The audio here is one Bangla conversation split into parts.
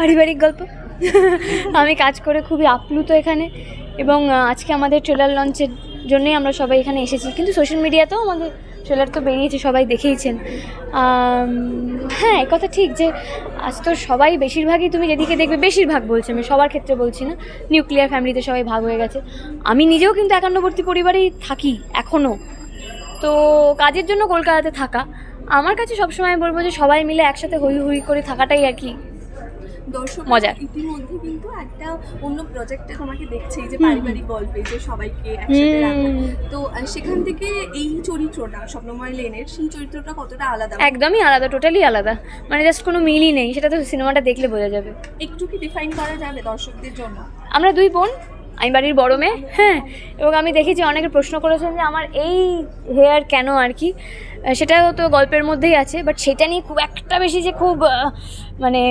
পারিবারিক গল্প। আমি কাজ করে খুবই আপ্লুত এখানে এবং আজকে আমাদের ট্রেলার লঞ্চের জন্যই আমরা সবাই এখানে এসেছি। কিন্তু সোশ্যাল মিডিয়াতেও আমাদের ট্রেলার তো বেরিয়েছে, সবাই দেখেইছেন। হ্যাঁ কথা ঠিক যে আজ তো সবাই বেশিরভাগই তুমি যেদিকে দেখবে, বেশিরভাগ বলছি আমি, সবার ক্ষেত্রে বলছি না নিউক্লিয়ার ফ্যামিলিতে সবাই ভাগ হয়ে গেছে। আমি নিজেও কিন্তু একান্নবর্তী পরিবারেই থাকি এখনও তো কাজের জন্য কলকাতাতে থাকা। আমার কাছে সবসময় বলব যে সবাই মিলে একসাথে হই হুই করে থাকাটাই আর কি দর্শক মজার। ইতিমধ্যে কিন্তু একটা অন্য প্রজেক্টে তোমাকে দেখছি যে পারিবারিক গল্পে যে সবাইকে একসাথে রাখো। তো সেখান থেকে এই চরিত্রটা স্বপ্নময় লেনের সেই চরিত্রটা কতটা আলাদা? একদমই আলাদা টোটালি আলাদা। মানে জাস্ট কোনো মিলই নেই সেটা তো সিনেমাটা দেখলে বোঝা যাবে। একটু কি ডিফাইন করা যাবে দর্শকদের জন্য? আমরা দুই বোন আমি বাড়ির বড় মেয়ে হ্যাঁ এবং আমি দেখেছি অনেকে প্রশ্ন করেছেন যে আমার এই হেয়ার কেন আর কি? সেটাও তো গল্পের মধ্যেই আছে বাট সেটা নিয়ে খুব একটা বেশি যে খুব মানে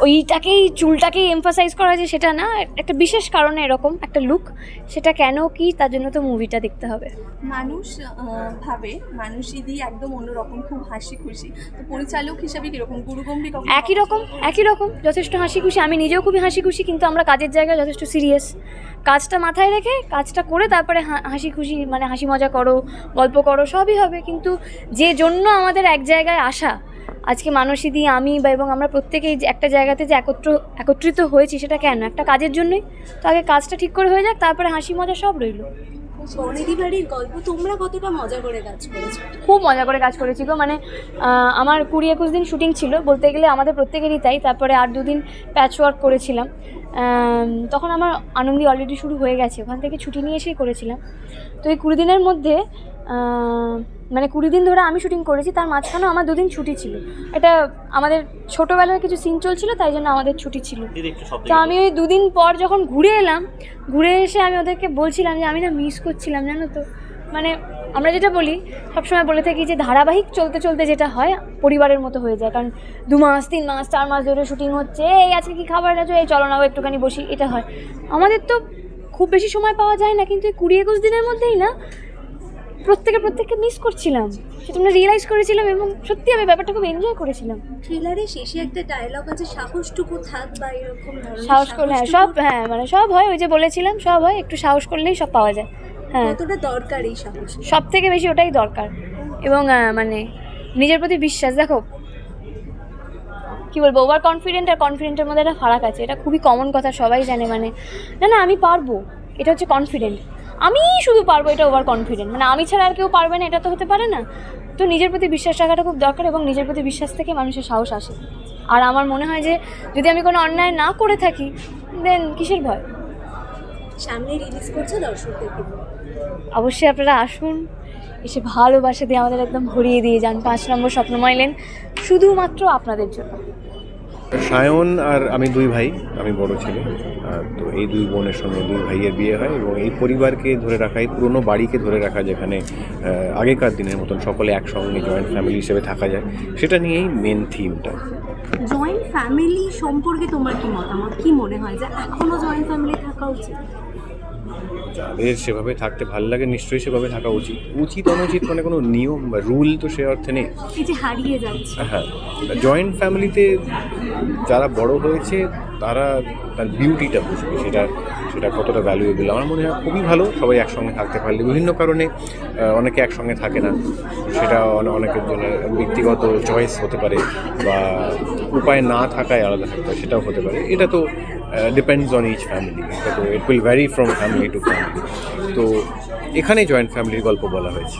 ওইটাকেই চুলটাকেই এমফাসাইজ করা যে সেটা না একটা বিশেষ কারণে এরকম একটা লুক সেটা কেন কি তার জন্য তো মুভিটা দেখতে হবে। মানুষ ভাবে মানুষই দিয়ে একদম অন্যরকম খুব হাসি খুশি তো পরিচালক হিসাবে কীরকম গুরুগম্ভীর একই রকম একই রকম যথেষ্ট হাসি খুশি আমি নিজেও খুবই হাসি খুশি কিন্তু আমরা কাজের জায়গায় যথেষ্ট সিরিয়াস কাজটা মাথায় রেখে কাজটা করে তারপরে হা- হাসি খুশি মানে হাসি মজা করো গল্প করো সবই হবে। কিন্তু যে জন্য আমাদের এক জায়গায় আসা আজকে মানসী দিয়ে আমি বা এবং আমরা প্রত্যেকেই যে একটা জায়গাতে যে একত্র একত্রিত হয়েছি সেটা কেন? একটা কাজের জন্যই? তো আগে কাজটা ঠিক করে হয়ে যাক তারপরে হাসি মজা সব রইল। বাড়ির গল্প তোমরা কতটা মজা করে কাজ করেছ? খুব মজা করে কাজ করেছি গো মানে আমার কুড়ি একুশ দিন শুটিং ছিল বলতে গেলে আমাদের প্রত্যেকেরই তাই তারপরে আর দুদিন প্যাচ ওয়ার্ক করেছিলাম তখন আমার আনন্দি অলরেডি শুরু হয়ে গেছে ওখান থেকে ছুটি নিয়ে এসেই করেছিলাম। তো এই কুড়ি দিনের মধ্যে মানে কুড়ি দিন ধরে আমি শুটিং করেছি তার মাঝখানেও আমার দুদিন ছুটি ছিল। এটা আমাদের ছোটোবেলার কিছু সিন চলছিল তাই জন্য আমাদের ছুটি ছিল। তো আমি ওই দুদিন পর যখন ঘুরে এলাম ঘুরে এসে আমি ওদেরকে বলছিলাম যে আমি না মিস করছিলাম জানো তো? মানে আমরা যেটা বলি সবসময় বলে থাকি যে ধারাবাহিক চলতে চলতে যেটা হয় পরিবারের মতো হয়ে যায়। কারণ দু মাস তিন মাস চার মাস ধরে শুটিং হচ্ছে এই আজকে কি খাবার আছে এই চলো না একটুখানি বসি। এটা হয়। আমাদের তো খুব বেশি সময় পাওয়া যায় না কিন্তু এই কুড়ি একুশ দিনের মধ্যেই না প্রত্যেকে প্রত্যেককে মিস করছিলাম। সেটা আমরা রিয়েলাইজ করেছিলাম এবং সত্যি আমি ব্যাপারটা খুব এনজয় করেছিলাম। ট্রেলারে শেষে একটা ডায়লগ আছে সাহসটুকু থাক বা এরকম সাহস করলে হ্যাঁ সব হ্যাঁ মানে সব হয় ওই যে বলেছিলাম সব হয় একটু সাহস করলেই সব পাওয়া যায়। হ্যাঁ। কতটা দরকার এই সাহস? সব থেকে বেশি ওটাই দরকার। এবং মানে নিজের প্রতি বিশ্বাস দেখো কি বলব ওভার কনফিডেন্ট আর কনফিডেন্টের মধ্যে একটা ফারাক আছে এটা খুবই কমন কথা সবাই জানে মানে না না আমি পারব এটা হচ্ছে কনফিডেন্ট আমি শুধু পারব এটা ওভার কনফিডেন্ট মানে আমি ছাড়া আর কেউ পারবে না এটা তো হতে পারে না। তো নিজের প্রতি বিশ্বাস রাখাটা খুব দরকার এবং নিজের প্রতি বিশ্বাস থেকে মানুষের সাহস আসে। আর আমার মনে হয় যে যদি আমি কোনো অন্যায় না করে থাকি দেন কিসের ভয়? সামনে রিলিজ করছে দর্শকদেরকে অবশ্যই আপনারা আসুন এসে ভালোবাসা দিয়ে আমাদের একদম ভরিয়ে দিয়ে যান। পাঁচ নম্বর স্বপ্নময় লেন শুধুমাত্র আপনাদের জন্য। সায়ন আর আমি দুই ভাই, আমি বড় ছেলে। তো এই দুই বোনের সঙ্গে দুই ভাইয়ের বিয়ে হয় এবং এই পরিবারকে ধরে রাখা, এই পুরনো বাড়িকে ধরে রাখা যেখানে আগেকার দিনের মতন সকলে একসঙ্গে জয়েন্ট ফ্যামিলি হিসেবে থাকা যায়, সেটা নিয়েই মেন থিমটা জয়েন্ট ফ্যামিলি সম্পর্কে তোমার কি মতামত? কি মনে হয় যে এখনও জয়েন্ট ফ্যামিলি থাকা উচিত? যাদের সেভাবে থাকতে ভালো লাগে নিশ্চয়ই সেভাবে থাকা উচিত। উচিত অনুচিত মানে কোনো নিয়ম বা রুল তো সে অর্থে নেই। এই যে হারিয়ে যাচ্ছে। হ্যাঁ জয়েন্ট ফ্যামিলিতে যারা বড় হয়েছে তারা তার বিউটিটা বুঝবে সেটা সেটা কতটা ভ্যালুয়েবল আমার মনে হয় খুবই ভালো সবাই একসঙ্গে থাকতে পারলে। বিভিন্ন কারণে অনেকে একসঙ্গে থাকে না। সেটা অনে- অনেকের জন্য ব্যক্তিগত চয়েস হতে পারে বা উপায় না থাকায় আলাদা থাকতে সেটাও হতে পারে। এটা তো ডিপেন্ডস অন ইচ ফ্যামিলি তো it will vary from family to family তো এখানে জয়েন্ট ফ্যামিলির গল্প বলা হয়েছে।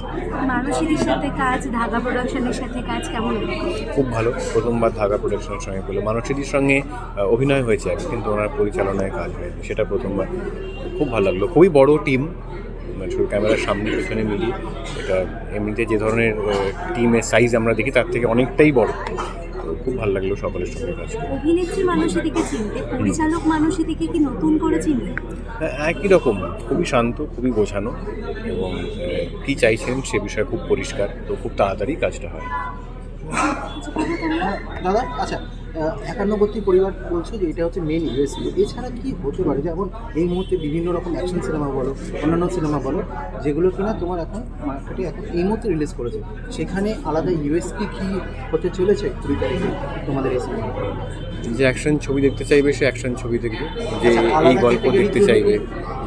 সাথে কাজ ধাগা প্রোডাকশনের সাথে কাজ কেমন? খুব ভালো। প্রথমবার ধাগা প্রোডাকশনের সঙ্গে করল মানসীদির সঙ্গে অভিনয় হয়েছে আগে কিন্তু ওনার পরিচালনায় কাজ হয়নি। সেটা প্রথমবার। খুব ভালো লাগল। খুবই বড় টিম মানে শুধু ক্যামেরার সামনে পেছনে মিলিয়ে। এটা এমনিতে যে ধরনের টিমের সাইজ আমরা দেখি তার থেকে অনেকটাই বড়। খুব ভালো লাগল সকলের সঙ্গে কাজ করে। অভিনেত্রী মানসীদিকে চিনতে পরিচালক মানসীদিকে কি নতুন করে চিনতে হ্যাঁ, একই রকম খুবই শান্ত খুবই গোছানো এবং কি কী চাইছেন সে বিষয়ে খুব পরিষ্কার। তো খুব তাড়াতাড়ি কাজটা হয়। দাদা আচ্ছা একান্নবর্তী পরিবার বলছো যে এটা হচ্ছে মেন ইউএসপি এছাড়া কি হতে পারে? যেমন এই মুহূর্তে বিভিন্ন রকম অ্যাকশন সিনেমা বলো অন্যান্য সিনেমা বলো যেগুলো কিনা তোমার এখন মার্কেটে এখন এই মুহূর্তে রিলিজ করেছে। সেখানে আলাদা ইউএসপি কি হতে চলেছে কুড়ি তারিখে তোমাদের এই সিনেমা যে অ্যাকশন ছবি দেখতে চাইবে সে অ্যাকশন ছবি দেখবে। যে আচ্ছা, এই গল্প দেখতে চাইবে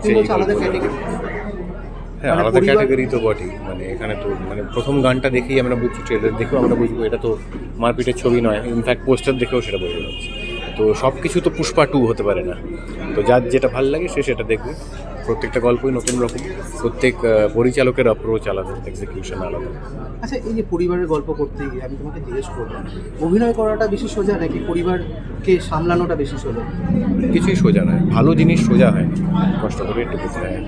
সেই বলছো আলাদা গল্প দেখবে। ক্যাটাগরি হ্যাঁ মানে আলাদা ক্যাটাগরি তো বটেই। মানে এখানে তো মানে প্রথম গানটা দেখেই আমরা বুঝছি ট্রেলার দেখেও আমরা বুঝব এটা তো মারপিটের ছবি নয়। ইনফ্যাক্ট পোস্টার দেখেও সেটা বোঝা যাচ্ছে। তো সব কিছু তো পুষ্পা টু হতে পারে না। তো যার যেটা ভালো লাগে সে সেটা দেখবে। প্রত্যেকটা গল্পই নতুন রকম। প্রত্যেক পরিচালকের অ্যাপ্রোচ আলাদা এক্সিকিউশন আলাদা। আচ্ছা এই যে পরিবারের গল্প করতে গিয়ে আমি তোমাকে জিজ্ঞেস করব অভিনয় করাটা বেশি সোজা নাকি পরিবারকে সামলানোটা বেশি সোজা? কিছুই সোজা নয়। ভালো জিনিস সোজা হয় কষ্ট করে একটু করতে হয়।